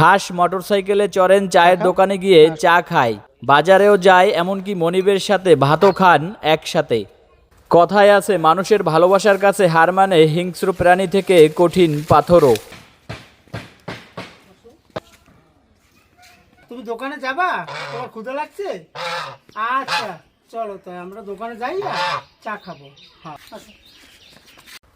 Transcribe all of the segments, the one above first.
হাঁস মোটরসাইকেলে চড়েন চায়ের দোকানে গিয়ে চা খায়। বাজারেও যায় এমনকি মনিবের সাথে ভাতও খান একসাথে। কথায় আছে মানুষের ভালোবাসার কাছে হার মানে হিংস্র প্রাণী থেকে কঠিন পাথরও। তুমি দোকানে যাবা? তোমার লাগছে? আচ্ছা চলো তাই আমরা দোকানে যাই না চা খাব। হ্যাঁ।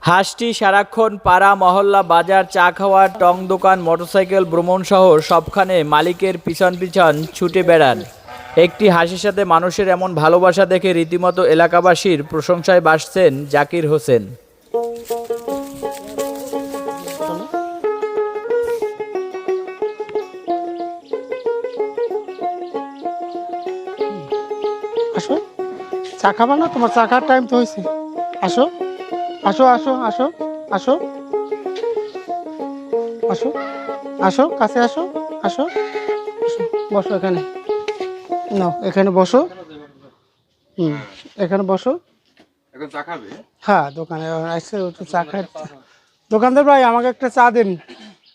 হাঁসটি সারাক্ষণ পাড়া, মহল্লা, বাজার, চা খাওয়া টং দোকান, মোটরসাইকেল, ভ্রমণ সহ সবখানে মালিকের পিছন পিছন ছুটে বেড়ান। একটি হাসির সাথে মানুষের এমন ভালোবাসা দেখে রীতিমতো এলাকাবাসীর প্রশংসায় বাসছেন জাকির হোসেন। চা খাবা না? তোমার চা খাওয়ার টাইম তো হয়েছে। আসো। আসো আসো আসো আসো। আসো আসো কাছে আসো আসো। বসো এখানে। নাও এখানে বসো। হুম এখানে বসো। চা হ্যাঁ দোকানে আসছে একটু চা খাই দোকানদার ভাই আমাকে একটা চা দিন।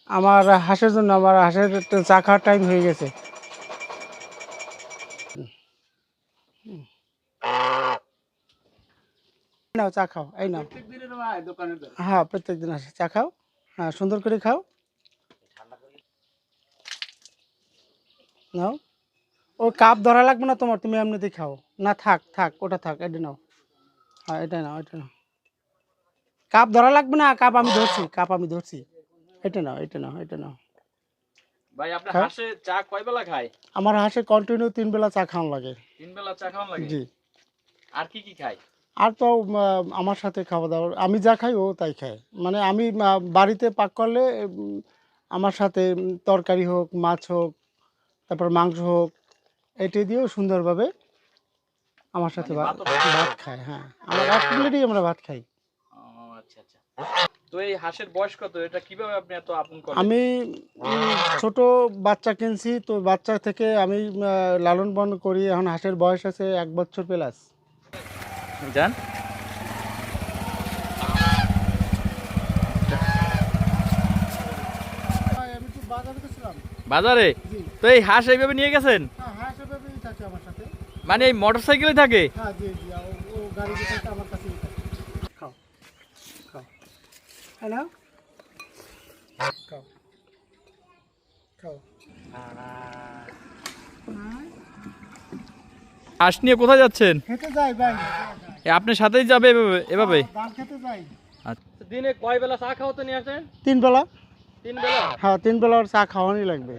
আমার হাঁসের জন্য আমার হাঁসের চা খাওয়ার টাইম হয়ে গেছে। নাও চা খাও এই নাও। হ্যাঁ প্রত্যেক দিন আসে চা খাও হ্যাঁ সুন্দর করে খাও। নাও। ও কাপ ধরা লাগবে না তোমার তুমি এমনিতেই খাও। না থাক থাক ওটা থাক এটা নাও। হ্যাঁ এটা নাও এটা নাও। কাপ ধরা লাগবে না কাপ আমি ধরছি কাপ আমি ধরছি। এটা নাও এটা নাও এটা নাও। ভাই আপনার হ্যাঁ? হাঁসে চা কয় বেলা খায়? আমার হাঁসে কন্টিনিউ তিন বেলা চা খাওয়ানো লাগে। তিন বেলা চা খাওয়ান লাগে? জি। আর কি কি খায়? আর তো আমার সাথে খাওয়া দাওয়া আমি যা খাই ও তাই খায়। মানে আমি বাড়িতে পাক করলে আমার সাথে তরকারি হোক মাছ হোক তারপর মাংস হোক এটি দিয়েও সুন্দরভাবে আমার সাথে মানে ভাত খায়? হ্যাঁ। আমার এক প্লেটই আমরা ভাত খাই। ও আচ্ছা আচ্ছা। তো এই হাঁসের বয়স কত? এটা কীভাবে আপনি এত আপন করেন? আমি ছোট বাচ্চা কিনছি তো বাচ্চা থেকে আমি লালন পালন করি। এখন হাঁসের বয়স আছে এক বছর প্লাস জান আমি তো বাজারে তো এই হাঁস এইভাবে নিয়ে গেছেন? হ্যাঁ হাঁস এভাবেই থাকে আমার সাথে। মানে এই মোটরসাইকেলে থাকে? হ্যাঁ জি জি ও ও গাড়িতে থাকে আমার কাছেই থাকে। খাও। খাও। হ্যাঁ খাও। খাও। হাঁস নিয়ে কোথায় যাচ্ছেন? খেতে যাই ভাই। আপনার সাথেই যাবে এভাবে এভাবে? ধান খেতে যাই আচ্ছা। দিনে কয় বেলা চা খাওয়াতে নিয়ে আসেন? তিন বেলা। তিন বেলা? হ্যাঁ তিন বেলা ওর চা খাওয়ানি লাগবে।